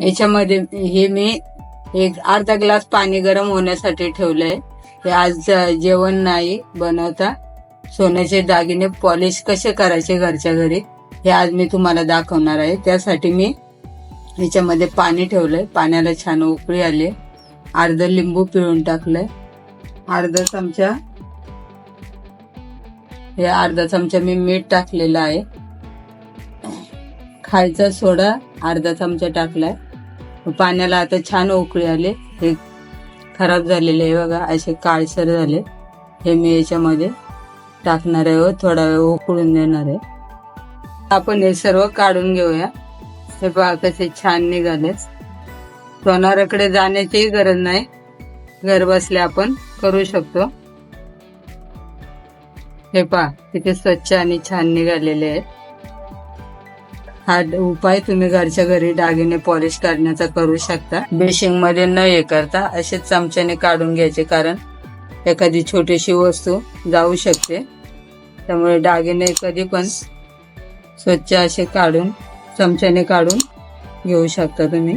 याच्यामध्ये हे मी एक अर्धा ग्लास पाणी गरम होण्यासाठी ठेवलंय. हे आज जेवण नाही बनवता. सोन्याचे दागिने पॉलिश कसे करायचे घरच्या घरी हे आज मी तुम्हाला दाखवणार आहे. त्यासाठी मी याच्यामध्ये पाणी ठेवलंय. पाण्याला छान उकळी आली. अर्ध लिंबू पिळून टाकलंय. अर्धा चमचा हे अर्धा चमचा मी मीठ टाकलेलं आहे. खायचा सोडा अर्धा चमचा टाकलाय. पाण्याला आता छान उकळी आले. हे खराब झालेले आहे बघा. असे काळसर झाले. हे मी याच्यामध्ये टाकणार आहे व थोडा वेळ उकळून देणार आहे. आपण हे सर्व काढून घेऊया. हे पहा कसे छान निघाले सोनाराकडे जाण्याचीही गरज नाही. घर बसल्या आपण करू शकतो. हे पहा किती स्वच्छ आणि छान निघालेले आहे हा ड- उपाय तुम्ही घरच्या घरी दागिने पॉलिश करण्याचा करू शकता. बेशिंगमध्ये न हे करता असेच चमच्याने काढून घ्यायचे कारण एखादी छोटीशी वस्तू जाऊ शकते. त्यामुळे दागिने कधी पण स्वच्छ असे काढून चमच्याने काढून घेऊ शकता तुम्ही.